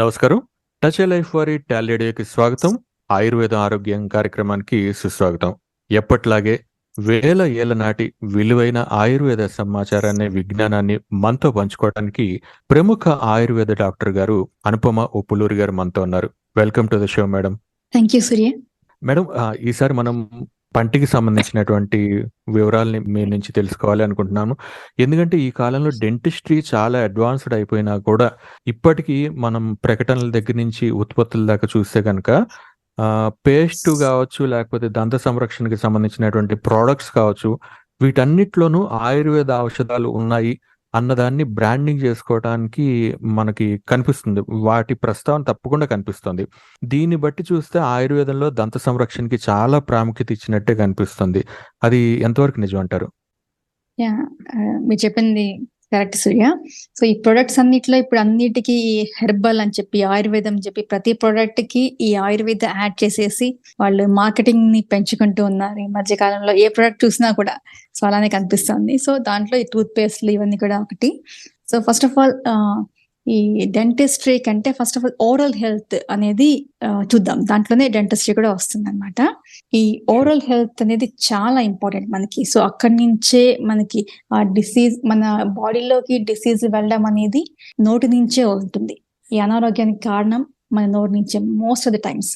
నమస్కారం. Touch life వారి టాలెడియోకి స్వాగతం. ఆయుర్వేద ఆరోగ్యం కార్యక్రమానికి సుస్వాగతం. ఎప్పట్లాగే వేల ఏళ్ళ నాటి విలువైన ఆయుర్వేద సమాచారాన్ని విజ్ఞానాన్ని మనతో పంచుకోవడానికి ప్రముఖ ఆయుర్వేద డాక్టర్ గారు అనుపమ ఉప్పులూరి గారు మనతో ఉన్నారు. Welcome to the show madam. Thank you Surya. Madam ఈసారి మనం పంటికి సంబంధించినటువంటి వివరాలని మీ నుంచి తెలుసుకోవాలి అనుకుంటున్నాను ఎందుకంటే ఈ కాలంలో డెంటిస్ట్రీ చాలా అడ్వాన్స్డ్ అయిపోయినా కూడా ఇప్పటికీ మనం ప్రకటనల దగ్గర నుంచి ఉత్పత్తుల దాకా చూస్తే కనుక పేస్ట్ కావచ్చు లేకపోతే దంత సంరక్షణకి సంబంధించినటువంటి ప్రోడక్ట్స్ కావచ్చు వీటన్నిటిలోనూ ఆయుర్వేద ఔషధాలు ఉన్నాయి. అన్నదాన్ని బ్రాండింగ్ చేసుకోవడానికి మనకి కనిపిస్తుంది. వాటి ప్రస్తావన తప్పకుండా కనిపిస్తుంది. దీన్ని బట్టి చూస్తే ఆయుర్వేదంలో దంత సంరక్షణకి చాలా ప్రాముఖ్యత ఇచ్చినట్టే కనిపిస్తుంది. అది ఎంతవరకు నిజం అంటారు మీరు చెప్పింది కరెక్ట్ సూర్య. సో ఈ ప్రొడక్ట్స్ అన్నిట్లో ఇప్పుడు అన్నిటికీ హెర్బల్ అని చెప్పి ఆయుర్వేదం అని చెప్పి ప్రతి ప్రొడక్ట్కి ఈ ఆయుర్వేద యాడ్ చేసేసి వాళ్ళు మార్కెటింగ్ని పెంచుకుంటూ ఉన్నారు ఈ మధ్య కాలంలో. ఏ ప్రొడక్ట్ చూసినా కూడా సో అలానే కనిపిస్తుంది. సో దాంట్లో ఈ టూత్ పేస్ట్లు ఇవన్నీ కూడా ఒకటి. సో ఫస్ట్ ఆఫ్ ఆల్ ఈ డెంటిస్ట్రీ కంటే first of all oral health అనేది చూద్దాం. దాంట్లోనే డెంటిస్ట్రీ కూడా వస్తుంది అనమాట ఈ ఓరల్ హెల్త్ అనేది చాలా ఇంపార్టెంట్ మనకి. సో అక్కడి నుంచే మనకి ఆ డిసీజ్ మన బాడీలోకి డిసీజ్ వెళ్ళడం అనేది నోటి నుంచే ఉంటుంది. ఈ అనారోగ్యానికి కారణం మన నోటి నుంచే most of the times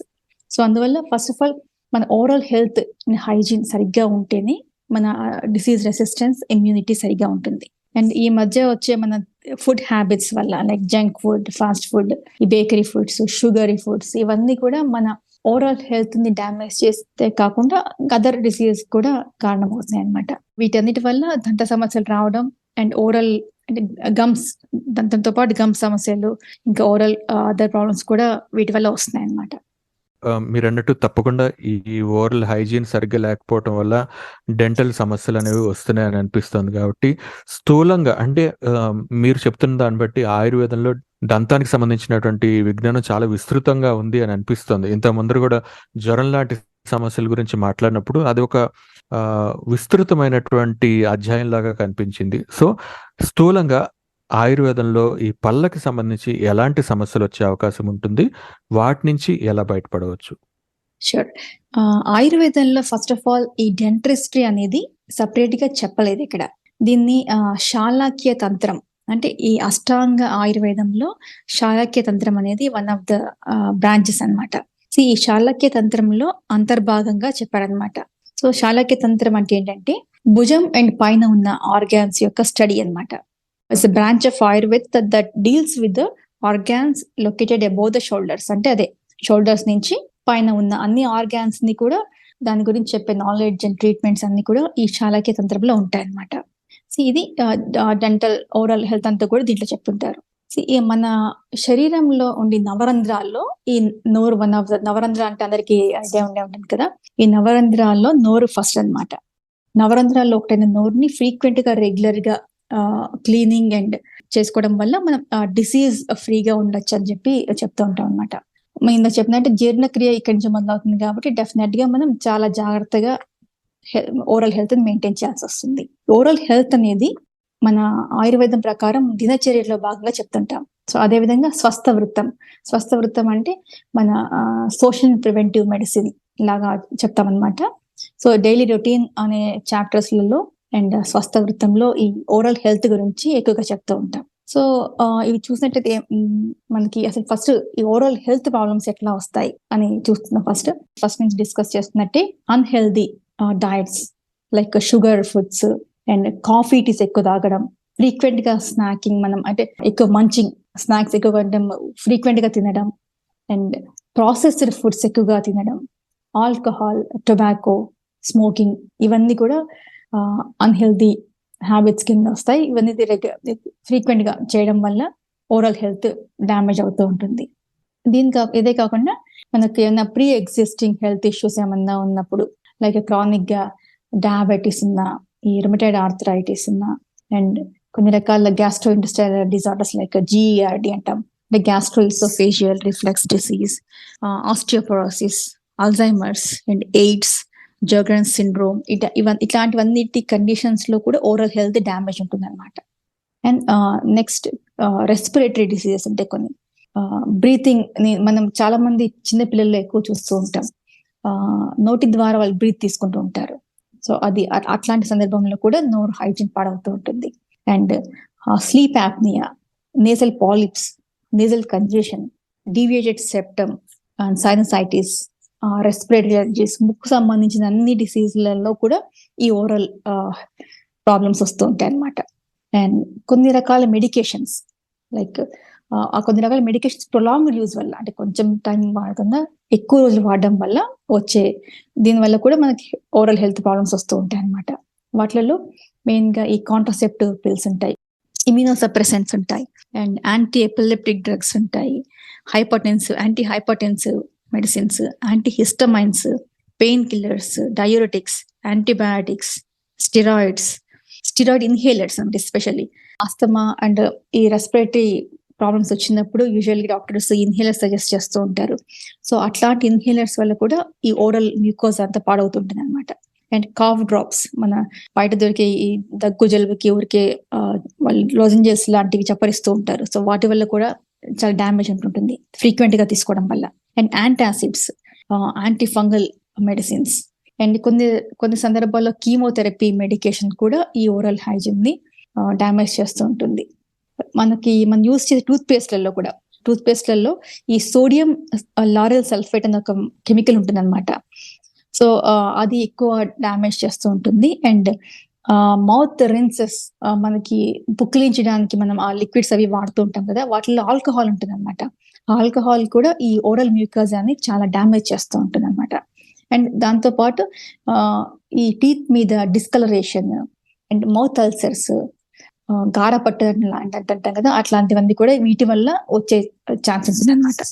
so అందువల్ల ఫస్ట్ ఆఫ్ ఆల్ మన ఓరల్ హెల్త్ హైజీన్ సరిగ్గా ఉంటేనే మన డిసీజ్ రెసిస్టెన్స్ ఇమ్యూనిటీ సరిగ్గా ఉంటుంది. అండ్ ఈ మధ్య వచ్చే మన ఫుడ్ హ్యాబిట్స్ వల్ల like junk food fast food ఈ బేకరీ ఫుడ్స్ షుగరీ ఫుడ్స్ ఇవన్నీ కూడా మన ఓవరాల్ హెల్త్ని డ్యామేజ్ చేస్తే కాకుండా అదర్ డిసీజ్ కూడా కారణమవుతున్నాయి అనమాట వీటన్నిటి వల్ల దంత సమస్యలు రావడం అండ్ ఓరల్ అంటే గమ్స్ దంతంతో పాటు గమ్ సమస్యలు ఇంకా ఓరల్ అదర్ ప్రాబ్లమ్స్ కూడా వీటి వల్ల వస్తున్నాయి అనమాట మీరు అన్నట్టు తప్పకుండా ఈ ఓరల్ హైజీన్ సరిగ్గా లేకపోవటం వల్ల డెంటల్ సమస్యలు అనేవి వస్తున్నాయని అనిపిస్తుంది కాబట్టి స్థూలంగా అంటే మీరు చెప్తున్న దాన్ని బట్టి ఆయుర్వేదంలో దంతానికి సంబంధించినటువంటి విజ్ఞానం చాలా విస్తృతంగా ఉంది అని అనిపిస్తుంది. ఇంత ముందర కూడా జ్వరం లాంటి సమస్యల గురించి మాట్లాడినప్పుడు అది ఒక విస్తృతమైనటువంటి అధ్యాయం లాగా కనిపించింది. సో స్థూలంగా ఆయుర్వేదంలో ఈ పళ్ళకి సంబంధించి ఎలాంటి సమస్యలు వచ్చే అవకాశం ఉంటుంది? వాటి నుంచి ఎలా బయటపడవచ్చు? షూర్. ఆయుర్వేదంలో ఫస్ట్ ఆఫ్ ఆల్ ఈ డెంట్రిస్ట్రీ అనేది సపరేట్గా చెప్పలేదు ఇక్కడ. దీన్ని ఆ, శాలాక్య తంత్రం అంటే ఈ అష్టాంగ ఆయుర్వేదంలో శాలాక్య తంత్రం అనేది వన్ ఆఫ్ ద బ్రాంచెస్ అన్నమాట. సో ఈ శాలక్య తంత్రంలో అంతర్భాగంగా చెప్పారనమాట సో శాలక్య తంత్రం అంటే ఏంటంటే భుజం అండ్ పైన ఉన్న ఆర్గాన్స్ యొక్క స్టడీ అన్నమాట. It's branch of Ayurved that deals with organs located above the shoulders అంటే అదే షోల్డర్స్ నుంచి పైన ఉన్న అన్ని ఆర్గాన్స్ని కూడా దాని గురించి చెప్పే నాలెడ్జ్ అండ్ ట్రీట్మెంట్స్ అన్ని కూడా ఈ శాలక్య తంత్రంలో ఉంటాయి అన్నమాట సో ఇది డెంటల్ ఓవరాల్ హెల్త్ అంతా కూడా దీంట్లో చెప్తుంటారు. సో మన శరీరంలో ఉండి నవరంధ్రాల్లో ఈ నోరు వన్ ఆఫ్ ద నవరంధ్ర అంటే అందరికి ఐడియా ఉండే ఉంటుంది కదా? ఈ నవరంధ్రాల్లో నోరు ఫస్ట్ అన్నమాట. నవరంధ్రాల్లో ఒకటైన నోరుని ఫ్రీక్వెంట్గా రెగ్యులర్గా క్లీనింగ్ అండ్ చేసుకోవడం వల్ల మనం డిసీజ్ ఫ్రీగా ఉండొచ్చు అని చెప్పి చెప్తూ ఉంటాం అనమాట ఇందా చెప్పినట్టు జీర్ణక్రియ ఇక్కడి నుంచి మొదలవుతుంది కాబట్టి డెఫినెట్గా మనం చాలా జాగ్రత్తగా ఓరల్ హెల్త్ మెయింటైన్ చేయాల్సి వస్తుంది. ఓరల్ హెల్త్ అనేది మన ఆయుర్వేదం ప్రకారం దినచర్యలో భాగంగా చెప్తుంటాం. సో అదే విధంగా స్వస్థ వృత్తం. స్వస్థ వృత్తం అంటే మన సోషల్ ప్రివెంటివ్ మెడిసిన్ లాగా చెప్తామన్నమాట. సో డైలీ రొటీన్ అనే చాప్టర్స్లలో అండ్ స్వస్థ వృత్తంలో ఈ ఓరల్ హెల్త్ గురించి ఎక్కువగా చెప్తూ ఉంటాం. సో ఇవి చూసినట్టయితే మనకి అసలు ఫస్ట్ ఈ ఓవరాల్ హెల్త్ ప్రాబ్లమ్స్ ఎట్లా వస్తాయి అని చూస్తున్నాం ఫస్ట్ ఫస్ట్ నుంచి discuss చేస్తున్నట్టే unhealthy diets like sugar foods and coffee teas ఎక్కువ తాగడం. ఫ్రీక్వెంట్గా స్నాకింగ్ మనం అంటే ఎక్కువ మంచింగ్ స్నాక్స్ ఎక్కువ తినడం ఫ్రీక్వెంట్గా తినడం అండ్ ప్రాసెస్డ్ ఫుడ్స్ ఎక్కువగా తినడం. ఆల్కహాల్ టొబాకో స్మోకింగ్ ఇవన్నీ కూడా అన్హెల్దీ హ్యాబిట్స్ కింద వస్తాయి. ఇవన్నీ ఫ్రీక్వెంట్గా చేయడం వల్ల ఓవరాల్ హెల్త్ డ్యామేజ్ అవుతూ ఉంటుంది. దీని కా ఇదే కాకుండా మనకి ఏమైనా ప్రీ ఎగ్జిస్టింగ్ హెల్త్ ఇష్యూస్ ఏమన్నా ఉన్నప్పుడు లైక్ క్రానిక్గా డయాబెటీస్ ఉన్నా ఈ రిమిటెడ్ ఆర్థరైటిస్ ఉన్నా అండ్ కొన్ని రకాల gastro industrial disorders like GERD అంటాం. అంటే gastro oesophageal reflex disease osteoporosis Alzheimer's and AIDS Sjogren syndrome ఇట ఇవన్నీ ఇట్లాంటివన్నిటి కండిషన్స్లో కూడా ఓరల్ హెల్త్ డ్యామేజ్ ఉంటుంది అనమాట అండ్ నెక్స్ట్ రెస్పిరేటరీ డిసీజెస్ అంటే కొన్ని. Uh, బ్రీతింగ్ మనం చాలా మంది చిన్న పిల్లల్లో ఎక్కువ చూస్తూ ఉంటాం. ఆ, నోటి ద్వారా వాళ్ళు బ్రీత్ తీసుకుంటూ ఉంటారు. సో అది అట్లాంటి సందర్భంలో కూడా నోరు హైజీన్ పాడవుతూ ఉంటుంది. And sleep apnoea nasal polyps nasal congestion deviated septum and sinusitis respiratory disease ముక్కు సంబంధించిన అన్ని డిసీజ్లలో కూడా ఈ ఓరల్ ప్రాబ్లమ్స్ వస్తూ ఉంటాయి అన్నమాట. అండ్ కొన్ని రకాల మెడికేషన్స్ లైక్ ఆ కొన్ని రకాల మెడికేషన్స్ ప్రొలాంగ్ యూజ్ వల్ల అంటే కొంచెం టైం వాడకుండా ఎక్కువ రోజులు వాడడం వల్ల వచ్చే దీని వల్ల కూడా మనకి ఓరల్ హెల్త్ ప్రాబ్లమ్స్ వస్తూ ఉంటాయి అన్నమాట. వాటిలలో మెయిన్గా ఈ కాంట్రసెప్టివ్ పిల్స్ ఉంటాయి ఇమ్యూనోసప్రెసెంట్స్ ఉంటాయి అండ్ యాంటీ ఎపిలెప్టిక్ డ్రగ్స్ ఉంటాయి hypertensive anti hypertensive medicines antihistamines pain killers diuretics antibiotics steroids steroid inhalers అంటే ఎస్పెషల్లీ ఆస్తమా అండ్ ఈ రెస్పిరేటరీ ప్రాబ్లమ్స్ వచ్చినప్పుడు యూజువల్గా డాక్టర్స్ ఇన్హేలర్స్ సజెస్ట్ చేస్తూ ఉంటారు. సో అట్లాంటి ఇన్హేలర్స్ వల్ల కూడా ఈ ఓరల్ మ్యూకోజ్ అంతా పాడవుతుంటుంది అనమాట అండ్ కాఫ్ డ్రాప్స్ మన బయట దొరికే ఈ దగ్గు జలుబుకి ఊరికే వాళ్ళు లోజెంజెస్ లాంటివి చప్పరిస్తూ ఉంటారు. సో వాటి వల్ల కూడా చాలా డ్యామేజ్ ఉంటుంటుంది ఫ్రీక్వెంట్గా తీసుకోవడం వల్ల. And antacids anti fungal medicines and కొన్ని కొన్ని సందర్భాల్లో కీమోథెరపీ మెడికేషన్ కూడా ఈ ఓరల్ హైజిన్ని డ్యామేజ్ చేస్తూ ఉంటుంది. మనకి మనం యూజ్ చేసే టూత్ పేస్ట్లలో కూడా టూత్ పేస్ట్లలో ఈ సోడియం లారెల్ సల్ఫేట్ అనే ఒక కెమికల్ ఉంటుంది అనమాట సో అది ఎక్కువ డ్యామేజ్ చేస్తూ ఉంటుంది. అండ్ మౌత్ రిన్సెస్ మనకి పుక్కిలించడానికి మనం ఆ లిక్విడ్స్ అవి వాడుతూ ఉంటాం కదా వాటిలో ఆల్కహాల్ ఉంటుంది అనమాట ఆల్కహాల్ కూడా ఈ ఓరల్ అని చాలా డ్యామేజ్ చేస్తూ ఉంటుంది అనమాట అండ్ దాంతో పాటు ఆ, ఈ టీత్ మీద డిస్కలరేషన్ అండ్ మౌత్ అల్సర్స్ గార పట్టడం లాంటి అంటాం కదా అట్లాంటివన్నీ కూడా వీటి వల్ల వచ్చే ఛాన్సెస్ ఉంటుంది అనమాట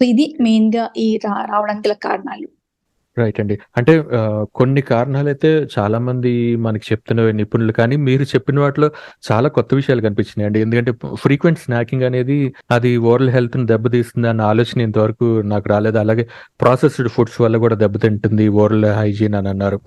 సో ఇది మెయిన్గా ఈ రావడానికి గల కారణాలు. రైట్ అండి. అంటే కొన్ని కారణాలైతే చాలా మంది మనకి చెప్తున్న నిపుణులు కానీ మీరు చెప్పిన వాటిలో చాలా కొత్త విషయాలు కనిపించినాయి అండి. ఎందుకంటే ఫ్రీక్వెంట్ స్నాకింగ్ అనేది అది ఓరల్ హెల్త్ని దెబ్బతీస్తుంది అన్న ఆలోచన ఇంతవరకు నాకు రాలేదు. అలాగే ప్రాసెస్డ్ ఫుడ్స్ వల్ల కూడా దెబ్బతింటుంది ఓరల్ హైజీన్ అని అన్నారు.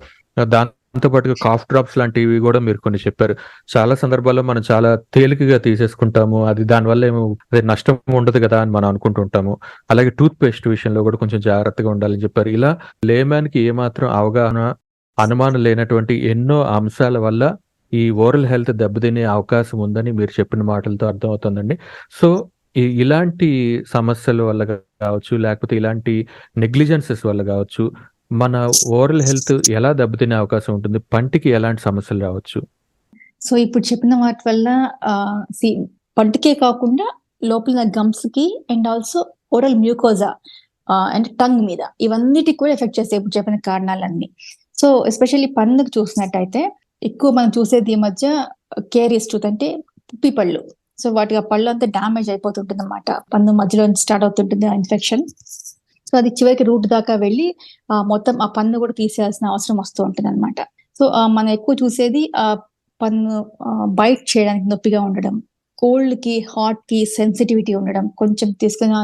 దాంతో పాటుగా కాఫ్ డ్రాప్స్ లాంటివి కూడా మీరు కొన్ని చెప్పారు. చాలా సందర్భాల్లో మనం చాలా తేలికగా తీసేసుకుంటాము. అది దానివల్ల ఏమో అదే నష్టం ఉండదు కదా అని మనం అనుకుంటుంటాము. అలాగే టూత్ పేస్ట్ విషయంలో కూడా కొంచెం జాగ్రత్తగా ఉండాలని చెప్పారు. ఇలా లేమ్యాన్కి ఏమాత్రం అవగాహన అనుమానం లేనటువంటి ఎన్నో అంశాల వల్ల ఈ ఓరల్ హెల్త్ దెబ్బతినే అవకాశం ఉందని మీరు చెప్పిన మాటలతో అర్థమవుతుందండి. సో ఈ- ఇలాంటి సమస్యల వల్ల కావచ్చు లేకపోతే ఇలాంటి నెగ్లిజెన్సెస్ వల్ల కావచ్చు మన ఓరల్ హెల్త్ ఎలా దెబ్బతినే అవకాశం ఉంటుంది? పంటికి ఎలాంటి సమస్యలు రావచ్చు? సో ఇప్పుడు చెప్పిన వాటి వల్ల ఆ, పంటికే కాకుండా లోపల గమ్స్కి and also oral mucosa and tongue మీద ఇవన్నిటికి కూడా ఎఫెక్ట్ చేస్తాయి ఇప్పుడు చెప్పిన కారణాలన్నీ. సో ఎస్పెషల్లీ పన్నుకు చూసినట్టయితే ఎక్కువ మనం చూసేది ఈ మధ్య కేరియస్ టూత్ అంటే పుప్పి పళ్ళు. సో వాటి ఆ పళ్ళు అంతా డ్యామేజ్ అయిపోతుంటుంది అనమాట పన్ను మధ్యలో స్టార్ట్ అవుతుంటుంది ఆ ఇన్ఫెక్షన్. సో అది చివరికి రూట్ దాకా వెళ్ళి మొత్తం ఆ పన్ను కూడా తీసేయాల్సిన అవసరం వస్తూ ఉంటుంది అనమాట సో మనం ఎక్కువ చూసేది ఆ పన్ను బైట్ చేయడానికి నొప్పిగా ఉండడం కోల్డ్కి హాట్కి సెన్సిటివిటీ ఉండడం కొంచెం తీసుకుని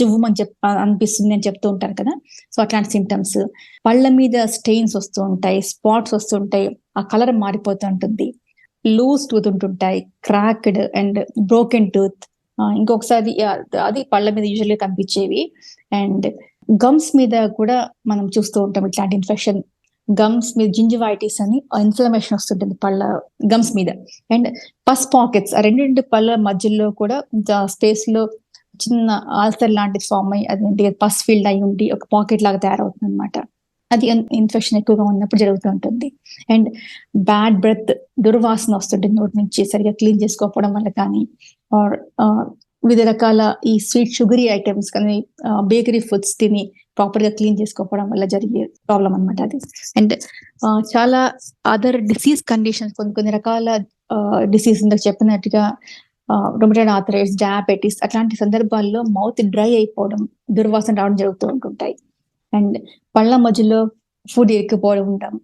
జువ్వమని చెప్ అనిపిస్తుంది అని చెప్తూ ఉంటారు కదా. సో అట్లాంటి సిమ్టమ్స్ పళ్ళ మీద స్టెయిన్స్ వస్తూ ఉంటాయి స్పాట్స్ వస్తుంటాయి ఆ కలర్ మారిపోతూ ఉంటుంది. లూజ్ టూత్ ఉంటుంటాయి క్రాక్డ్ అండ్ బ్రోకెన్ టూత్. ఇంకొకసారి అది పళ్ళ మీద యూజువల్గా కనిపించేవి. అండ్ గమ్స్ మీద కూడా మనం చూస్తూ ఉంటాం ఇట్లాంటి ఇన్ఫెక్షన్ గమ్స్ మీద జింజివైటిస్ అని ఇన్ఫ్లమేషన్ వస్తుంటుంది పళ్ళ గమ్స్ మీద. అండ్ పస్ పాకెట్స్ ఆ రెండు రెండు పళ్ళ మధ్యలో కూడా స్పేస్లో చిన్న ఆల్సర్ లాంటిది ఫామ్ అయ్యి అదేంటి పస్ ఫీల్డ్ అయి ఉండి ఒక పాకెట్ లాగా తయారవుతుంది అనమాట అది ఇన్ఫెక్షన్ ఎక్కువగా ఉన్నప్పుడు జరుగుతూ ఉంటుంది. అండ్ బ్యాడ్ బ్రెత్ దుర్వాసన వస్తుంటుంది నోటి నుంచి సరిగా క్లీన్ చేసుకోకపోవడం వల్ల కానీ ఆర్ వివిధ రకాల ఈ స్వీట్ షుగరీ ఐటమ్స్ కానీ బేకరీ ఫుడ్స్ తిని ప్రాపర్గా క్లీన్ చేసుకోవడం వల్ల జరిగే ప్రాబ్లం అన్నమాట అది. అండ్ చాలా అదర్ డిసీజ్ కండిషన్స్ కొన్ని కొన్ని రకాల డిసీజ్ ఇందాక చెప్పినట్టుగా రొమటైడ్ ఆథరైటిస్ డయాబెటీస్ అట్లాంటి సందర్భాల్లో మౌత్ డ్రై అయిపోవడం దుర్వాసన రావడం జరుగుతూ ఉంటుంటాయి. అండ్ పళ్ళ మధ్యలో ఫుడ్ ఎక్కిపోవడం ఉంటాం.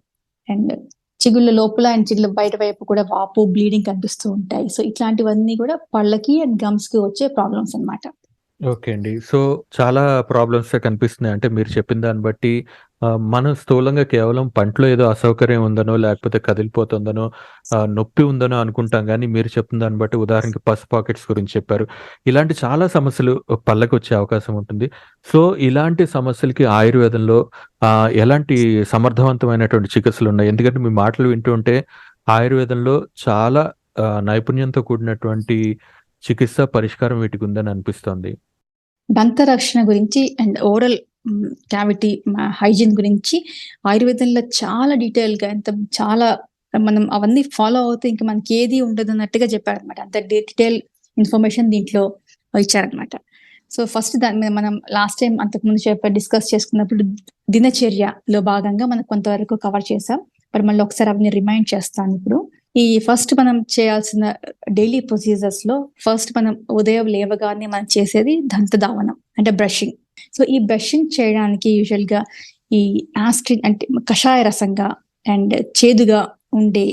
అండ్ చిగుళ్ళ లోపల అండ్ చిగుళ్ళ బయట వైపు కూడా వాపు బ్లీడింగ్ కనిపిస్తూ ఉంటాయి. సో ఇట్లాంటివన్నీ కూడా పళ్ళకి అండ్ గమ్స్కి వచ్చే ప్రాబ్లమ్స్ అన్నమాట. ఓకే అండి. సో చాలా ప్రాబ్లమ్స్ కనిపిస్తున్నాయి. అంటే మీరు చెప్పిన దాన్ని బట్టి మనం స్థూలంగా కేవలం పంటలో ఏదో అసౌకర్యం ఉందనో, లేకపోతే కదిలిపోతుందనో, నొప్పి ఉందనో అనుకుంటాం కానీ మీరు చెప్తున్న దాన్ని బట్టి ఉదాహరణకి పస్ పాకెట్స్ గురించి చెప్పారు. ఇలాంటి చాలా సమస్యలు పళ్ళకొచ్చే అవకాశం ఉంటుంది. సో, ఇలాంటి సమస్యలకి ఆయుర్వేదంలో ఎలాంటి సమర్థవంతమైనటువంటి చికిత్సలు ఉన్నాయి ఎందుకంటే మీ మాటలు వింటుంటే ఆయుర్వేదంలో చాలా నైపుణ్యంతో కూడినటువంటి చికిత్స, పరిష్కారం వీటికుందని అనిపిస్తోంది. దంత రక్షణ గురించి అండ్ ఓరల్ క్యావిటీ హైజీన్ గురించి ఆయుర్వేదంలో చాలా డీటెయిల్‌గా ఎంత చాలా మనం అవన్నీ ఫాలో అవుతే ఇంకా మనకి ఏది ఉండదు అన్నట్టుగా చెప్పారు చెప్పారనమాట. అంత డీటెయిల్ ఇన్ఫర్మేషన్ దీంట్లో ఇచ్చారనమాట. సో, ఫస్ట్ దాని మీద మనం లాస్ట్ టైం అంతకుముందు చెప్ప డిస్కస్ చేసుకున్నప్పుడు దినచర్యలో భాగంగా మనం కొంతవరకు కవర్ చేసాం. మరి మళ్ళీ ఒకసారి అవన్నీ రిమైండ్ చేస్తాను ఇప్పుడు. ఈ ఫస్ట్ మనం చేయాల్సిన డైలీ ప్రొసీజర్స్లో ఫస్ట్ మనం ఉదయం లేవగానే మనం చేసేది దంతధావనం అంటే బ్రషింగ్. సో, ఈ బ్రషింగ్ చేయడానికి యూజువల్‌గా ఈ యాస్ట్రిన్ అంటే కషాయ రసంగా అండ్ చేదుగా ఉండే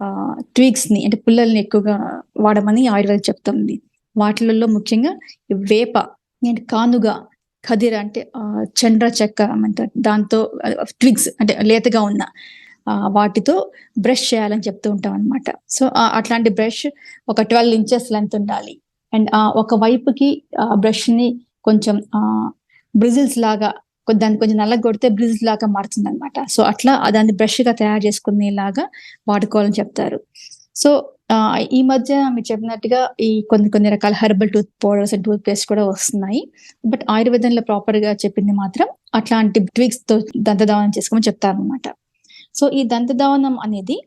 ఆహ్, ట్విగ్స్‌ని అంటే పుల్లల్ని ఎక్కువగా వాడమని ఆయుర్వేదం చెప్తుంది. వాటిలలో ముఖ్యంగా వేప అండ్ కానుగ, ఖదిర అంటే చండ్ర చెక్క అంటారు దాంతో ట్విగ్స్ అంటే లేతగా ఉన్న వాటితో బ్రష్ చేయాలని చెప్తూ ఉంటాం అనమాట సో, అట్లాంటి బ్రష్ ఒక 12 ఇంచెస్ లెంత్ ఉండాలి. అండ్ ఒక వైపుకి బ్రష్ బ్రష్‌ని కొంచెం బ్రిజిల్స్ లాగా దాన్ని కొంచెం నల్లగొడితే బ్రిజిల్స్ లాగా మారుతుందనమాట. సో, అట్లా దాన్ని బ్రష్గా తయారు చేసుకునేలాగా వాడుకోవాలని చెప్తారు. సో, ఈ మధ్య మీరు చెప్పినట్టుగా ఈ కొన్ని కొన్ని రకాల herbal tooth powders and toothpaste కూడా వస్తున్నాయి. బట్ ఆయుర్వేదంలో ప్రాపర్గా చెప్పింది మాత్రం అట్లాంటి ట్విగ్స్‌తో దంతధావనం చేసుకోమని చెప్తారనమాట. సో, ఈ దంతధావనం అనేది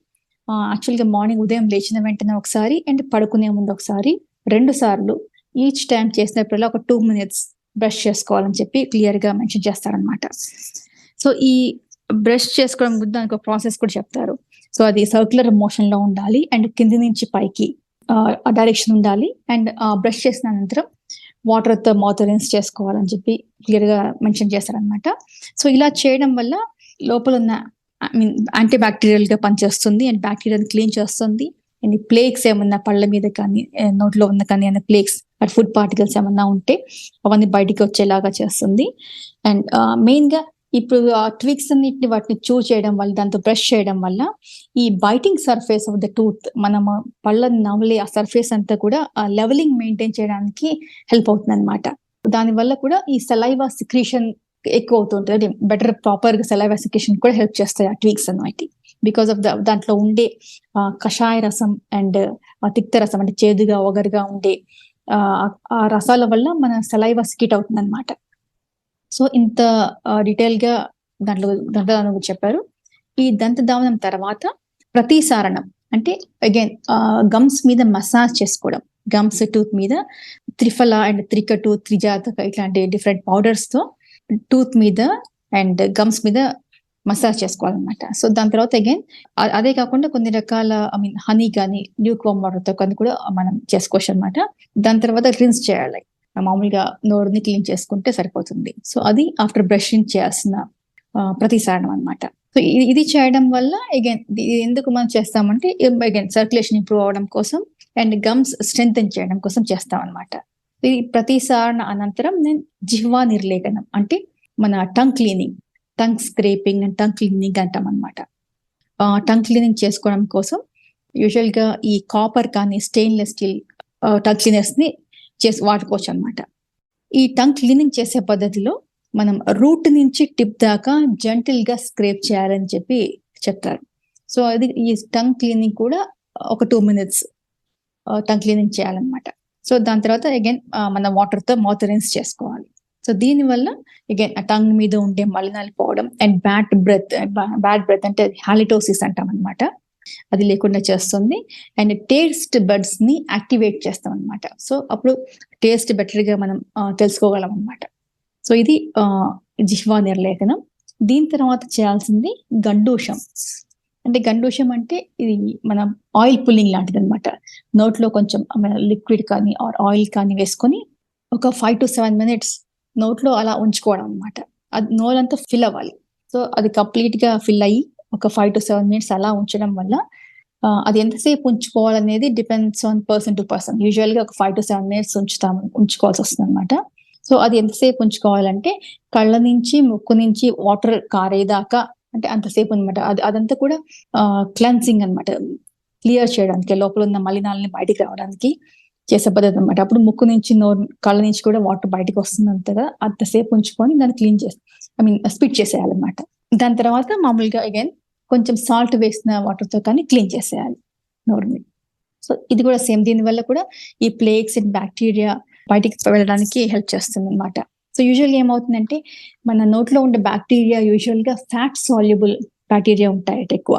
యాక్చువల్గా మార్నింగ్ ఉదయం లేచిన వెంటనే ఒకసారి అండ్ పడుకునే ముందు ఒకసారి రెండు సార్లు ఈచ్ టైం చేసినప్పుడల్లా ఒక టూ మినిట్స్ బ్రష్ చేసుకోవాలని చెప్పి క్లియర్‌గా మెన్షన్ చేస్తారనమాట. సో, ఈ బ్రష్ చేసుకోవడం గురించి దానికి ఒక ప్రాసెస్ కూడా చెప్తారు. సో, అది సర్క్యులర్ మోషన్‌లో ఉండాలి అండ్ కింది నుంచి పైకి డైరెక్షన్ ఉండాలి. అండ్ బ్రష్ చేసిన అనంతరం వాటర్‌తో మౌత్ రిన్స్ చేసుకోవాలని చెప్పి క్లియర్‌గా మెన్షన్ చేస్తారనమాట సో, ఇలా చేయడం వల్ల లోపల ఉన్న ఐ మీన్ యాంటీ బ్యాక్టీరియల్గా పనిచేస్తుంది అండ్ బ్యాక్టీరియాని క్లీన్ చేస్తుంది. అండ్ ప్లేక్స్ ఏమన్నా పళ్ళ మీద కానీ, నోట్లో ఉన్న కానీ ఏమైనా ప్లేక్స్ అటు ఫుడ్ పార్టికల్స్ ఏమన్నా ఉంటే అవన్నీ బయటికి వచ్చేలాగా చేస్తుంది. అండ్ మెయిన్‌గా ఇప్పుడు ఆ ట్విక్స్ అన్నిటిని వాటిని చూ చేయడం వల్ల దాంతో బ్రష్ చేయడం వల్ల ఈ biting surface of the tooth మనము పళ్ళ నవలే ఆ సర్ఫేస్ అంతా కూడా ఆ లెవెలింగ్ మెయింటైన్ చేయడానికి హెల్ప్ అవుతుందనమాట. దానివల్ల కూడా ఈ సెలైవా సిక్రీషన్ ఎక్కువ అవుతుంటుంది అంటే బెటర్ ప్రాపర్‌గా సెలైవా సిక్రీషన్ కూడా హెల్ప్ చేస్తాయి ఆ ట్విగ్స్ అనేటివి. బికాస్ ఆఫ్ ద దాంట్లో ఉండే కషాయ రసం అండ్ తిక్త రసం అంటే చేదుగా, ఒగరుగా ఉండే ఆ రసాల వల్ల మన సెలైవ స్కిట్ అవుతుంది అనమాట సో, ఇంత డీటెయిల్గా దాంట్లో దంతధావనం చెప్పారు. ఈ దంతదావనం తర్వాత ప్రతిసారణం అంటే అగైన్ గమ్స్ మీద మసాజ్ చేసుకోవడం. గమ్స్ టూత్ మీద త్రిఫల అండ్ త్రికటు, త్రిజాతక ఇట్లాంటి డిఫరెంట్ పౌడర్స్తో టూత్ మీద అండ్ గమ్స్ మీద మసాజ్ చేసుకోవాలన్నమాట సో, దాని తర్వాత అగైన్ అదే కాకుండా కొన్ని రకాల ఐ మీన్ హనీ కానీ న్యూక్ వామ్ వాటర్‌తో కానీ కూడా మనం చేసుకోవచ్చు అనమాట దాని తర్వాత రిన్స్ చేయాలి. మామూలుగా నోరుని క్లీన్ చేసుకుంటే సరిపోతుంది. సో, అది ఆఫ్టర్ బ్రషింగ్ చేయాల్సిన ప్రతిసారణం అనమాట. సో, ఇది చేయడం వల్ల అగైన్ ఇది ఎందుకు మనం చేస్తామంటే అగైన్ సర్క్యులేషన్ ఇంప్రూవ్ అవ్వడం కోసం అండ్ గమ్స్ స్ట్రెంగ్ చేయడం కోసం చేస్తామనమాట. ఈ ప్రతిసారణ అనంతరం నేను జిహ్వా నిర్లేఖనం అంటే మన tongue cleaning, tongue scraping and tongue cleaning అంటాం అనమాట టంగ్ క్లీనింగ్ చేసుకోవడం కోసం యూజువల్‌గా ఈ కాపర్ కానీ, స్టెయిన్‌లెస్ స్టీల్ టంగ్ క్లీనర్స్‌ని చేసి వాడుకోవచ్చు అనమాట ఈ టంగ్ క్లీనింగ్ చేసే పద్ధతిలో మనం రూట్ నుంచి టిప్ దాకా జెంటిల్‌గా స్క్రేప్ చేయాలని చెప్పి చెప్తారు. సో, అది ఈ టంగ్ క్లీనింగ్ కూడా ఒక టూ మినిట్స్ టంగ్ క్లీనింగ్ చేయాలన్నమాట సో, దాని తర్వాత అగైన్ మన వాటర్‌తో మౌత్ రిన్స్ చేసుకోవాలి. సో, దీనివల్ల అగైన్ ఆ టంగ్ మీద ఉండే మలినాలు పోవడం and bad breath bad breath అంటే హాలిటోసిస్ అంటామనమాట. అది లేకుండా చేస్తుంది. అండ్ టేస్ట్ బడ్స్‌ని యాక్టివేట్ చేస్తాం అనమాట సో, అప్పుడు టేస్ట్ బెటర్‌గా మనం తెలుసుకోగలం అనమాట. సో, ఇది జిహ్వా నిర్లేఖనం. దీని తర్వాత చేయాల్సింది గండూషం. అంటే గండూషం అంటే ఇది మనం ఆయిల్ పుల్లింగ్ లాంటిది అనమాట నోట్లో కొంచెం మన లిక్విడ్ కానీ ఆర్ ఆయిల్ కానీ వేసుకొని ఒక 5-7 మినిట్స్ నోట్లో అలా ఉంచుకోవడం అనమాట. అది నోలంతా ఫిల్ అవ్వాలి. సో, అది కంప్లీట్గా ఫిల్ అయ్యి ఒక 5-7 మినిట్స్ అలా ఉంచడం వల్ల అది ఎంతసేపు ఉంచుకోవాలనేది depends on person to person. యూజువల్‌గా ఒక 5-7 మినిట్స్ ఉంచుతాము ఉంచుకోవాల్సొస్తుందనమాట. సో అది ఎంతసేపు ఉంచుకోవాలంటే కళ్ళ నుంచి ముక్కు నుంచి వాటర్ కారేదాకా అంటే అంతసేపు అనమాట అది అదంతా కూడా క్లెన్సింగ్ అన్నమాట క్లియర్ చేయడానికి లోపల ఉన్న మలినాలని బయటికి రావడానికి చేసే పద్ధతి అనమాట అప్పుడు ముక్కు నుంచి నోరు కళ్ళ నుంచి కూడా వాటర్ బయటకు వస్తుంది అంతగా. అంతసేపు ఉంచుకొని దాన్ని క్లీన్ చేసి ఐ మీన్ స్పిట్ చేసేయాలన్నమాట. దాని తర్వాత మామూలుగా అగైన్ కొంచెం సాల్ట్ వేసిన వాటర్తో కానీ క్లీన్ చేసేయాలి నోరుని. సో ఇది కూడా సేమ్ దీని వల్ల కూడా ఈ ప్లేగ్స్ అండ్ బ్యాక్టీరియా బయటికి వెళ్ళడానికి హెల్ప్ చేస్తుంది అనమాట సో యూజువల్గా ఏమవుతుందంటే మన నోట్లో ఉండే బ్యాక్టీరియా యూజువల్గా ఫ్యాట్ సాల్యుబుల్ బ్యాక్టీరియా ఉంటాయట ఎక్కువ.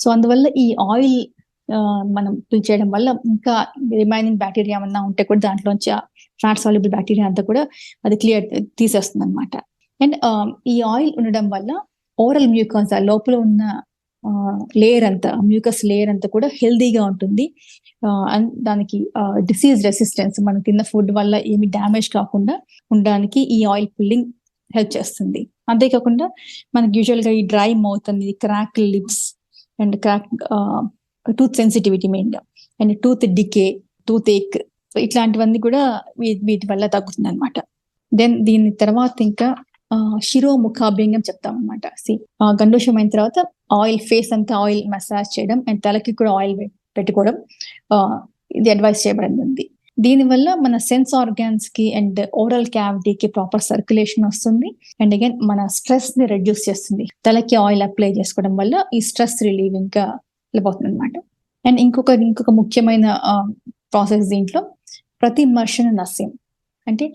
సో అందువల్ల ఈ ఆయిల్ మనం చేయడం వల్ల ఇంకా రిమైనింగ్ బ్యాక్టీరియా ఏమన్నా ఉంటే కూడా దాంట్లోంచి ఫ్యాట్ సాల్యుబుల్ బ్యాక్టీరియా అంతా కూడా అది క్లియర్ తీసేస్తుంది అనమాట అండ్ ఈ ఆయిల్ ఉండడం వల్ల ఓరల్ మ్యూకస్ ఆ లోపల ఉన్న లేయర్ అంతా మ్యూకస్ లేయర్ అంతా కూడా హెల్దీగా ఉంటుంది. అండ్ దానికి డిసీజ్ రెసిస్టెన్స్ మనం తిన్న ఫుడ్ వల్ల ఏమి డ్యామేజ్ కాకుండా ఉండడానికి ఈ ఆయిల్ పుల్లింగ్ హెల్ప్ చేస్తుంది. అంతేకాకుండా మనకి యూజువల్గా ఈ డ్రై మౌత్ అనేది crack lips and crack tooth sensitivity మెయిన్గా and tooth decay toothache ఇట్లాంటివన్నీ కూడా వీటి వల్ల తగ్గుతుంది అనమాట దెన్ దీని తర్వాత ఇంకా శిరో ముఖాభ్యంగం చెప్తాం అనమాట సి గండోషం అయిన తర్వాత ఆయిల్ ఫేస్ అంతా ఆయిల్ మసాజ్ చేయడం అండ్ తలకి కూడా ఆయిల్ పెట్టుకోవడం ఇది అడ్వైస్ చేయబడింది. దీనివల్ల మన సెన్స్ ఆర్గాన్స్కి అండ్ ఓరల్ క్యావిటీకి ప్రాపర్ సర్క్యులేషన్ వస్తుంది. అండ్ అగైన్ మన స్ట్రెస్ని రెడ్యూస్ చేస్తుంది. తలకి ఆయిల్ అప్లై చేసుకోవడం వల్ల ఈ స్ట్రెస్ రిలీవింగ్గా వెళ్ళిపోతుంది అనమాట అండ్ ఇంకొక ఇంకొక ముఖ్యమైన ప్రాసెస్ దీంట్లో ప్రతి మర్షన్ నస్యం అంటే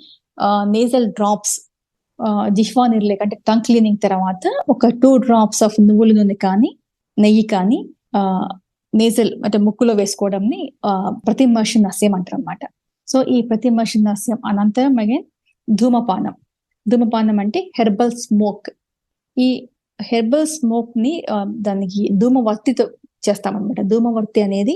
నేజల్ డ్రాప్స్ జిహ్వా నిర్లేక అంటే టంగ్ క్లీనింగ్ తర్వాత ఒక టూ డ్రాప్స్ ఆఫ్ నువ్వుల నూనె కానీ నెయ్యి కానీ నేజల్ అంటే ముక్కులో వేసుకోవడంని ప్రతిమర్శన నస్యం అంటారు అనమాట సో ఈ ప్రతిమర్శన నస్యం అనంతరం అగైన్ ధూమపానం. ధూమపానం అంటే హెర్బల్ స్మోక్ ఈ హెర్బల్ స్మోక్ని దానికి ధూమవర్తితో చేస్తామన్నమాట. ధూమవర్తి అనేది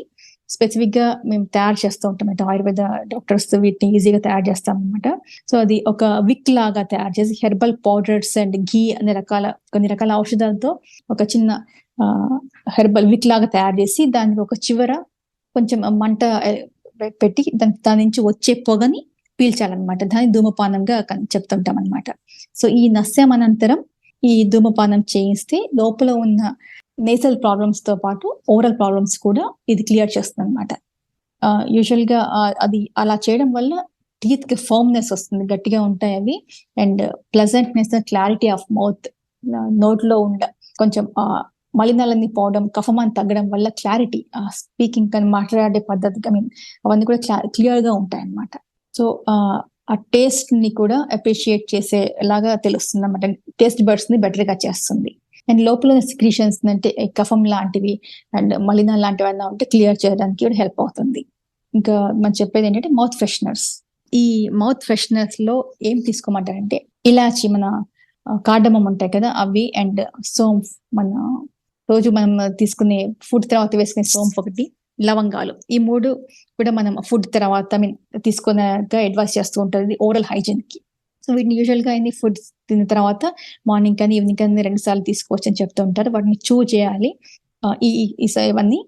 స్పెసిఫిక్గా మేము తయారు చేస్తూ ఉంటాం అంటే ఆయుర్వేద డాక్టర్స్ వీటిని ఈజీగా తయారు చేస్తాం అనమాట సో అది ఒక విక్ లాగా తయారు చేసి హెర్బల్ పౌడర్స్ అండ్ ఘీ అనే రకాల కొన్ని రకాల ఔషధాలతో ఒక చిన్న హెర్బల్ విక్ లాగా తయారు చేసి దానికి ఒక చివర కొంచెం మంట పెట్టి దాని దాని నుంచి వచ్చే పొగని పీల్చాలన్నమాట. దాన్ని ధూమపానంగా చెప్తుంటాం అనమాట సో ఈ నస్యం అనంతరం ఈ ధూమపానం చేయిస్తే లోపల ఉన్న నేసల్ ప్రాబ్లమ్స్తో పాటు ఓరల్ ప్రాబ్లమ్స్ కూడా ఇది క్లియర్ చేస్తుంది అనమాట యూజువల్గా అది అలా చేయడం వల్ల టీత్కి ఫర్మ్నెస్ వస్తుంది గట్టిగా ఉంటాయి అవి. And pleasantness clarity of mouth నోట్లో ఉండ కొంచెం మలినాలన్నీ పోవడం కఫమాన్ తగ్గడం వల్ల క్లారిటీ స్పీకింగ్ కానీ మాట్లాడే పద్ధతి ఐ మీన్ అవన్నీ కూడా క్లియర్గా ఉంటాయి అన్నమాట సో ఆ టేస్ట్ని కూడా అప్రిషియేట్ చేసేలాగా తెలుస్తుంది అన్నమాట టేస్ట్ బర్డ్స్ని బెటర్గా చేస్తుంది. అండ్ లోపల సిక్రీషన్స్ అంటే కఫం లాంటివి అండ్ మలినా లాంటివి అన్నా ఉంటే క్లియర్ చేయడానికి కూడా హెల్ప్ అవుతుంది. ఇంకా మనం చెప్పేది ఏంటంటే మౌత్ ఫ్రెషనర్స్ ఈ మౌత్ ఫ్రెషనర్స్లో ఏం తీసుకోమంటారంటే ఇలాచి మన కార్డమం ఉంటాయి కదా అవి అండ్ సోంఫ్ మన రోజు మనం తీసుకునే ఫుడ్ తర్వాత వేసుకునే సోంఫ్ ఒకటి లవంగాలు. ఈ మూడు కూడా మనం ఫుడ్ తర్వాత ఐ మీన్ తీసుకునేగా అడ్వైస్ చేస్తూ ఉంటుంది ఓరల్ హైజీన్కి. సో వీటిని యూజువల్గా అన్ని ఫుడ్ తిన్న తర్వాత మార్నింగ్ కానీ ఈవినింగ్ కానీ రెండు సార్లు తీసుకోవచ్చు అని చెప్తూ ఉంటారు. వాటిని చూ చేయాలి. ఈ ఇవన్నీ.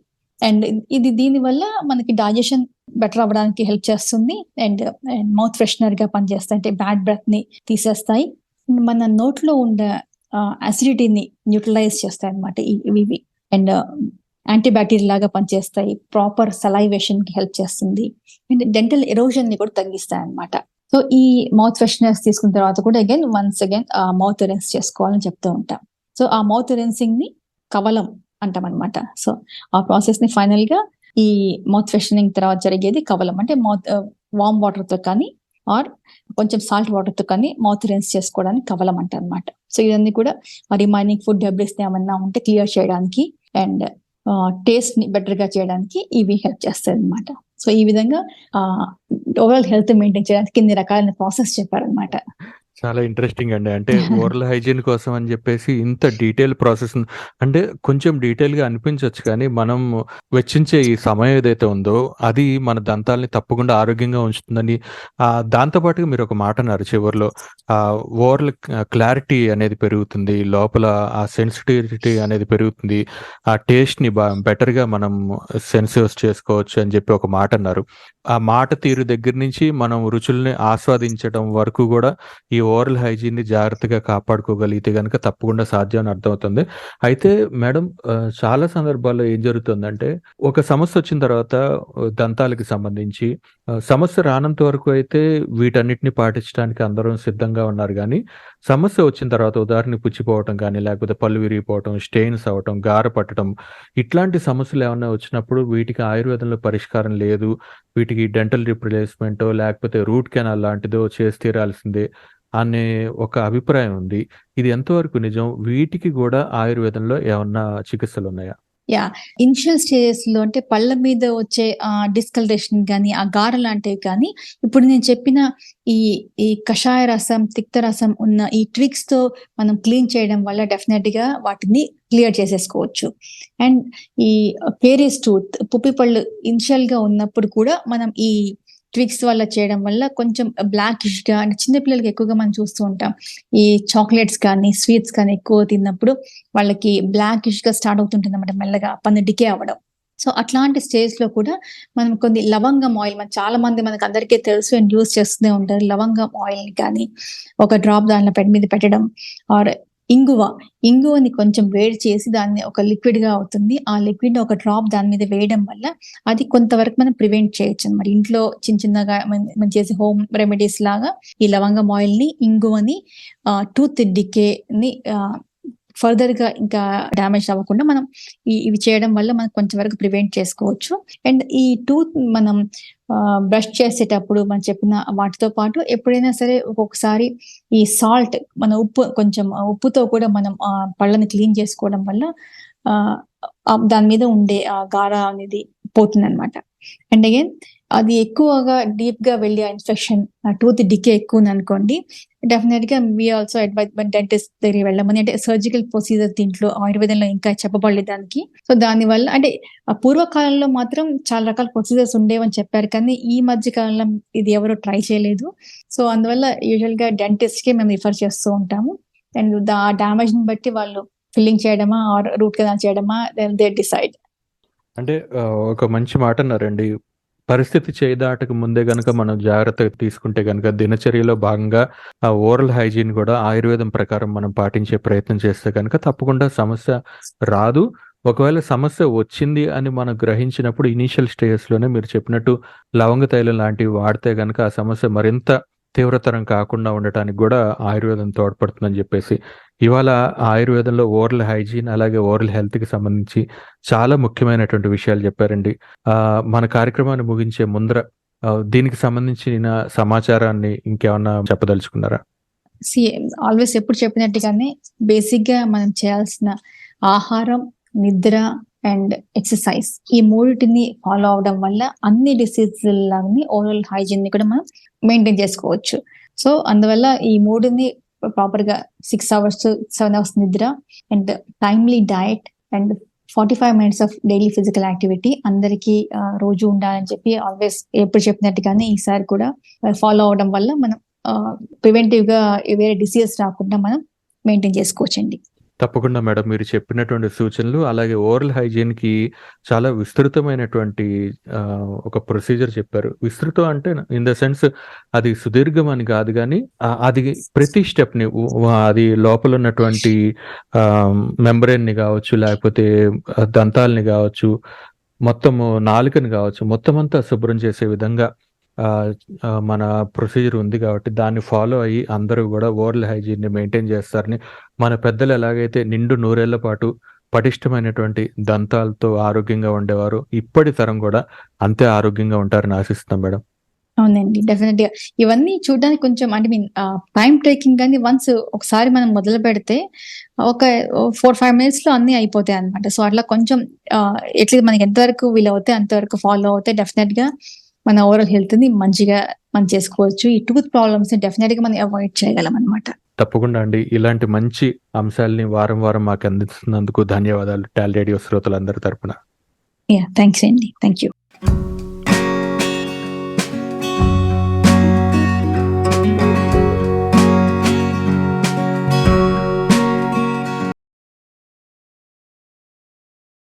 అండ్ ఇది దీని వల్ల మనకి డైజెషన్ బెటర్ అవ్వడానికి హెల్ప్ చేస్తుంది. అండ్ అండ్ మౌత్ ఫ్రెషనర్గా పనిచేస్తాయి. అంటే బ్యాడ్ బ్రెత్ని తీసేస్తాయి. మన నోట్లో ఉండే అసిడిటీని న్యూట్రలైజ్ చేస్తాయి అనమాట ఇవి అండ్ యాంటీబ్యాక్టీరియల్ లాగా పనిచేస్తాయి. ప్రాపర్ సలైవేషన్కి హెల్ప్ చేస్తుంది. అండ్ డెంటల్ ఎరోజన్ని కూడా తగ్గిస్తాయి అనమాట సో ఈ మౌత్ ఫ్రెషనర్స్ తీసుకున్న తర్వాత కూడా అగైన్ వన్స్ అగైన్ ఆ మౌత్ రెన్స్ చేసుకోవాలని చెప్తూ ఉంటాం. సో ఆ మౌత్ రెన్సింగ్ని కవలం అంటాం అనమాట సో ఆ ప్రాసెస్ని ఫైనల్గా ఈ మౌత్ ఫ్రెషనింగ్ తర్వాత జరిగేది కవలం. అంటే మౌత్ వామ్ వాటర్తో కానీ ఆర్ కొంచెం సాల్ట్ వాటర్తో కానీ మౌత్ రెన్స్ చేసుకోవడానికి కవలం అంట అనమాట సో ఇవన్నీ కూడా రిమైనింగ్ ఫుడ్ డెబ్రిస్ ఏమన్నా ఉంటే క్లియర్ చేయడానికి అండ్ టేస్ట్ని బెటర్గా చేయడానికి ఇవి హెల్ప్ చేస్తాయి అనమాట సో ఈ విధంగా ఓవరాల్ హెల్త్ మెయింటైన్ చేయడానికి ఇన్ని రకాలైన ప్రాసెస్ చెప్పారనమాట చాలా ఇంట్రెస్టింగ్ అండి. అంటే ఓరల్ హైజీన్ కోసం అని జెప్పేసి ఇంత డీటెయిల్ ప్రాసెస్ అంటే కొంచెం డీటెయిల్‌గా అనిపించొచ్చు కానీ, మనం వెచ్చించే ఈ సమయం ఏదైతే ఉందో, అది మన దంతాల్ని తప్పకుండా ఆరోగ్యంగా ఉంచుతుందని దాంతో పాటుగా మీరొక మాట అన్నారు చివర్లో. ఓరల్ క్లారిటీ అనేది పెరుగుతుంది. లోపల ఆ సెన్సిటివిటీ అనేది పెరుగుతుంది. ఆ టేస్ట్‌ని బా బెటర్‌గా మనం సెన్సివ్స్ చేసుకోవచ్చు అని జెప్పి ఒక మాట అన్నారు. ఆ మాట తీరు దగ్గర నుంచి మనం రుచుల్ని ఆస్వాదించడం వరకు గూడా ఈ ఓరల్ హైజీన్‌ని జాగ్రత్తగా కాపాడుకోగలిగితే కనుక తప్పకుండా సాధ్యం అని అర్థమవుతుంది. అయితే మేడం చాలా సందర్భాల్లో ఏం జరుగుతుందంటే, ఒక సమస్య వచ్చిన తర్వాత దంతాలకు దంతాలకి సంబంధించి సమస్య రానంత వరకు అయితే వీటన్నిటిని పాటించడానికి అందరం సిద్ధంగా ఉన్నారు కానీ సమస్య వచ్చిన తర్వాత ఉదాహరణకి పుచ్చిపోవటం కానీ లేకపోతే పళ్ళు విరిగిపోవటం, స్టెయిన్స్ అవ్వటం, గార పట్టడం ఇట్లాంటి సమస్యలు ఏమైనా వచ్చినప్పుడు వీటికి ఆయుర్వేదంలో పరిష్కారం లేదు. వీటికి డెంటల్ రిప్లేస్‌మెంటో లేకపోతే రూట్ కెనాల్ లాంటిదో చేసి తీరాల్సిందే అనే ఒక అభిప్రాయం ఉంది. ఇది ఎంతవరకు నిజం? వీటికి కూడా ఆయుర్వేదంలో ఏమన్నా చికిత్సలున్నాయా? యా ఇనిషియల్ స్టేజెస్‌లో అంటే పళ్ళ మీద వచ్చే ఆ డిస్కలరేషన్ కానీ ఆ గార లాంటివి కానీ, ఇప్పుడు నేను చెప్పిన ఈ ఈ కషాయ రసం, తిక్త రసం ఉన్న ఈ ట్రిక్స్‌తో మనం క్లీన్ చేయడం వల్ల డెఫినెట్గా వాటిని క్లియర్ చేసేసుకోవచ్చు. అండ్ ఈ పేరీస్ టూత్ పుప్పిపళ్ళు ఇనిషియల్‌గా ఉన్నప్పుడు కూడా మనం ఈ ట్విక్స్ వల్ల చేయడం వల్ల కొంచెం బ్లాకిష్‌గా అంటే చిన్నపిల్లలకి ఎక్కువగా మనం చూస్తూ ఉంటాం. ఈ చాక్లెట్స్ కానీ, స్వీట్స్ కానీ ఎక్కువ తిన్నప్పుడు వాళ్ళకి బ్లాకిష్‌గా స్టార్ట్ అవుతుంటుందన్నమాట మెల్లగా పన్ను డికే అవ్వడం. సో, అట్లాంటి స్టేజ్లో కూడా మనం కొన్ని లవంగం ఆయిల్ మన చాలా మంది మనకందరికీ తెలుసు అండ్ యూజ్ చేస్తూనే ఉంటారు. లవంగం ఆయిల్‌ని కానీ, ఒక డ్రాప్ దానిలో పెన్ మీద పెట్టడం ఆర్ ఇంగువ, ఇంగువని కొంచెం వేడి చేసి దాన్ని ఒక లిక్విడ్‌గా అవుతుంది. ఆ లిక్విడ్ ఒక డ్రాప్ దాని మీద వేయడం వల్ల అది కొంతవరకు మనం ప్రివెంట్ చేయొచ్చు అనమాట ఇంట్లో చిన్న చిన్నగా మనం చేసే హోమ్ రెమెడీస్ లాగా ఈ లవంగం ఆయిల్‌ని, ఇంగువని ఆహ్, టూత్ డికేని ఫర్దర్గా ఇంకా డ్యామేజ్ అవ్వకుండా మనం ఇవి చేయడం వల్ల మనం కొంచెం వరకు ప్రివెంట్ చేసుకోవచ్చు. అండ్ ఈ టూత్ మనం బ్రష్ చేసేటప్పుడు మనం చెప్పిన వాటితో పాటు ఎప్పుడైనా సరే ఒక్కొక్కసారి ఈ సాల్ట్ మన ఉప్పు కొంచెం ఉప్పుతో కూడా మనం పళ్ళని క్లీన్ చేసుకోవడం వల్ల దాని మీద ఉండే గార అనేది పోతుంది అనమాట అండ్ అగైన్ అది ఎక్కువగా డీప్గా వెళ్ళి ఆ ఇన్ఫెక్షన్ టూత్ డికే ఎక్కువ అనుకోండి డెఫినెట్గా మీ ఆల్సో అడ్వైజ్ డెంటిస్ట్ దగ్గర వెళ్ళమని అంటే సర్జికల్ ప్రొసీజర్ దీంట్లో ఆయుర్వేదంలో ఇంకా చెప్పబడలేదు దానికి. సో, దానివల్ల అంటే పూర్వకాలంలో మాత్రం చాలా రకాల ప్రొసీజర్స్ ఉండేవని చెప్పారు. కానీ ఈ మధ్య కాలంలో ఇది ఎవరు ట్రై చేయలేదు. సో, అందువల్ల యూజువల్గా డెంటిస్ట్కి మేము రిఫర్ చేస్తూ ఉంటాము. అండ్ దా డ్యామేజ్‌ని బట్టి వాళ్ళు ఫిల్లింగ్ చేయడమా ఆర్ రూట్ కెనాల్ చేయడమా దే దే డిసైడ్. అంటే ఒక మంచి మాటన్నారండి. పరిస్థితి చేదాటకు ముందే గనక మనం జాగ్రత్తగా తీసుకుంటే గనక దినచర్యలో భాగంగా ఆ ఓరల్ హైజీన్ కూడా ఆయుర్వేదం ప్రకారం మనం పాటించే ప్రయత్నం చేస్తే గనక తప్పకుండా సమస్య రాదు. ఒకవేళ సమస్య వచ్చింది అని మనం గ్రహించినప్పుడు ఇనీషియల్ స్టేజెస్‌లోనే మీరు చెప్పినట్టు లవంగ తైలం లాంటివి వాడితే గనక ఆ సమస్య మరింత తీవ్రతరం కాకుండా ఉండటానికి కూడా ఆయుర్వేదం తోడ్పడుతుందని చెప్పేసి ఇవాళ ఆయుర్వేదంలో ఓరల్ హైజీన్ అలాగే ఓరల్ హెల్త్‌కి సంబంధించి చాలా ముఖ్యమైనటువంటి విషయాలు చెప్పారండి. మన కార్యక్రమాన్ని ముగించే ముందర దీనికి సంబంధించిన సమాచారాన్ని ఇంకేమన్నా చెప్పదలుచుకున్నారా? సి ఆల్వేస్ ఎప్పుడు చెప్పినట్టుగానే బేసిక్‌గా మనం చేయాల్సిన ఆహారం, నిద్ర అండ్ ఎక్సర్‌సైజ్ ఈ మూడిటిని ఫాలో అవ్వడం వల్ల అన్ని డిసీజ్లని ఓవరాల్ హైజీన్ని కూడా మనం మెయింటైన్ చేసుకోవచ్చు. సో, అందువల్ల ఈ మూడుని ప్రాపర్గా సిక్స్ అవర్స్, సెవెన్ అవర్స్ నిద్ర and timely diet and 45 minutes of daily physical activity అందరికీ రోజు ఉండాలని చెప్పి ఆల్వేస్ ఎప్పుడు చెప్పినట్టుగానే ఈసారి కూడా ఫాలో అవ్వడం వల్ల మనం ప్రివెంటివ్గా వేరే డిసీజెస్ రాకుండా మనం మెయింటైన్ చేసుకోవచ్చండి. తప్పకుండా మేడం. మీరు చెప్పినటువంటి సూచనలు అలాగే ఓరల్ హైజీన్‌కి చాలా విస్తృతమైనటువంటి ఒక ప్రొసీజర్ చెప్పారు. విస్తృతం అంటే ఇన్ ద సెన్స్ అది సుదీర్ఘం అని కాదు కానీ అది ప్రతి స్టెప్‌ని ని అది లోపల ఉన్నటువంటి మెంబరేన్ని కావచ్చు లేకపోతే దంతాలని దంతాల్ని మొత్తము నాలుకని కావచ్చు మొత్తం అంతా శుభ్రం చేసే విధంగా మన ప్రొసీజర్ ఉంది కాబట్టి దాన్ని ఫాలో అయ్యి అందరూ కూడా ఓరల్ హైజీన్‌ని మెయింటైన్ చేస్తారని, మన పెద్దలు ఎలాగైతే నిండు నూరేళ్ళ పాటు పటిష్టమైనటువంటి దంతాలతో ఆరోగ్యంగా ఉండేవారు ఇప్పటి తరం కూడా అంతే ఆరోగ్యంగా ఉంటారని ఆశిస్తున్నాం మేడం. అవునండి. డెఫినెట్గా ఇవన్నీ చూడడానికి కొంచెం ఐ మీన్ టైం టేకింగ్ కానీ వన్స్ ఒకసారి మనం మొదలు పెడితే ఒక ఫోర్ ఫైవ్ మినిట్స్లో అన్ని అయిపోతాయి అనమాట సో, అట్లా కొంచెం ఆహ్, ఎట్లీస్ట్ మనకి ఎంతవరకు వీలవుతాయి అంతవరకు ఫాలో అవుతాయి డెఫినెట్గా మన ఓవరాల్ హెల్త్ని మంచిగా మనం చేసుకోవచ్చు. ఈ టూత్ ప్రాబ్లమ్స్ని డెఫినెట్గా మనం అవాయిడ్ చేయగలం అనమాట తప్పకుండా అండి. ఇలాంటి మంచి అంశాలని వారం వారం మాకు అందిస్తున్నందుకు ధన్యవాదాలు. టాల్ రేడియో శ్రోతలందరి తరపున. యా థ్యాంక్స్ అండి థ్యాంక్ యూ